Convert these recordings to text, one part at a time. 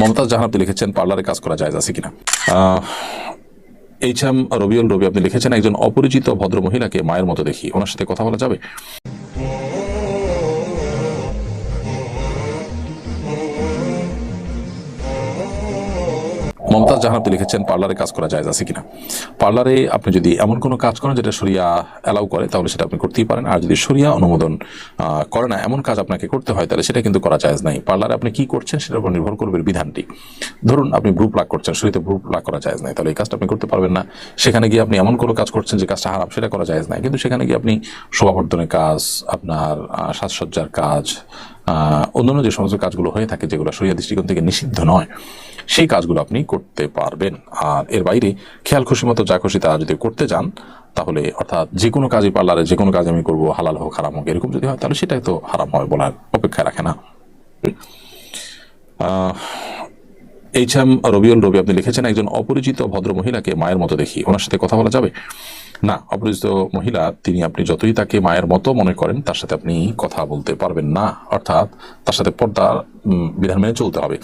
মমতাজ জাহান আপনি লিখেছেন, পার্লারে কাজ করা যায় আছে কিনা? এইচ এম রবিউল রবি আপনি লিখেছেন, একজন অপরিচিত ভদ্র মহিলাকে মায়ের মতো দেখি, ওনার সাথে কথা বলা যাবে? মমতাজ জাহান আপনি লিখেছেন, পার্লারে কাজ করা যায় আছে কিনা? পার্লারে আপনি যদি এমন কোনো কাজ করেন যেটা সরিয়া অ্যালাউ করে, তাহলে সেটা আপনি করতেই পারেন। আর যদি সরিয়া অনুমোদন করে না, এমন কাজ আপনাকে করতে হয়, তাহলে সেটা কিন্তু করা যায় নাই। পার্লারে আপনি কি করছেন সেটার উপর নির্ভর করবে বিধানটি। ধরুন, আপনি গ্রুপ লাগ করছেন শরীরে গ্রুপ লাগ করা যায় নাই, তাহলে এই কাজটা আপনি করতে পারবেন না। সেখানে গিয়ে আপনি এমন কোনো কাজ করছেন যে কাজটা হারাম, সেটা করা যায় নাই। কিন্তু সেখানে গিয়ে আপনি শোভাবর্ধনের কাজ, আপনার সাজসজ্জার কাজ অন্যান্য যে সমস্ত কাজগুলো হয়ে থাকে, যেগুলো সরিয়া দৃষ্টিকোণ থেকে নিষিদ্ধ নয়, সেই কাজগুলো আপনি করতে পারবেন। আর এর বাইরে, খেয়াল খুশি মতো যা খুশি তা যদি করতে যান, তাহলে অর্থাৎ যে কোনো কাজই পার্লারে যে কোনো কাজ আমি করব, হালাল হোক, হারাম হোক, এরকম যদি হয়, তাহলে সেটাই তো হারাম হয় বলার অপেক্ষা রাখে না। এইচ এম রবিউল রবি আপনি লিখেছেন, একজন অপরিচিত ভদ্র মহিলাকে মায়ের মতো দেখি, ওনার সাথে কথা বলা যাবে? না অপরিচিত মহিলা তিনি আপনি যতই তাকে মায়ের মতো মনে করেন তার সাথে আপনি কথা বলতে পারবেন না। অর্থাৎ তার সাথে পর্দা উম, বিধান মেনে চলতে হবে।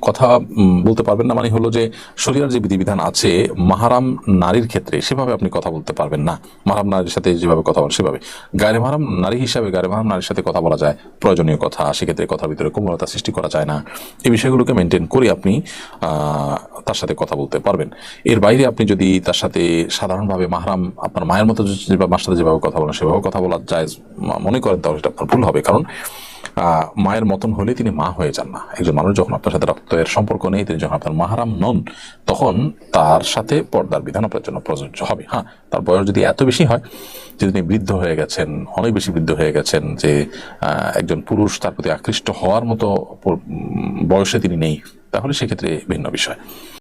কথা বলতে পারবেন না মানে হলো যে শরীরের যে বিধিবিধান আছে মাহারাম নারীর ক্ষেত্রে সেভাবে আপনি কথা বলতে পারবেন না। মাহারাম নারীর সাথে যেভাবে কথা বলেন সেভাবে। গায়ে মাহারাম নারী হিসাবে গায়ে মাহারাম নারীর সাথে কথা বলা যায়। প্রয়োজনীয় কথা সেক্ষেত্রে কথার ভিতরে কোমলতা সৃষ্টি করা যায় না। এই বিষয়গুলোকে মেনটেন করে আপনি তার সাথে কথা বলতে পারবেন। এর বাইরে আপনি যদি তার সাথে সাধারণভাবে মাহরাম আপনার মায়ের মতো মার সাথে যেভাবে কথা বলেন, সেভাবে কথা বলা যায় মনে করেন, তাহলে সেটা আপনার ভুল হবে। কারণ মায়ের মতন হলে তিনি মা হয়ে যান না। একজন মানুষ যখন আপনার সাথে রক্তের সম্পর্ক নেই, তিনি যখন আপনার মাহারাম নন, তখন তার সাথে পর্দার বিধান আপনার জন্য প্রযোজ্য হবে। হ্যাঁ তার বয়স যদি এত বেশি হয় যে তিনি বৃদ্ধ হয়ে গেছেন, অনেক বেশি বৃদ্ধ হয়ে গেছেন, যে একজন পুরুষ তার প্রতি আকৃষ্ট হওয়ার মতো বয়সে তিনি নেই, তাহলে সেক্ষেত্রে ভিন্ন বিষয়।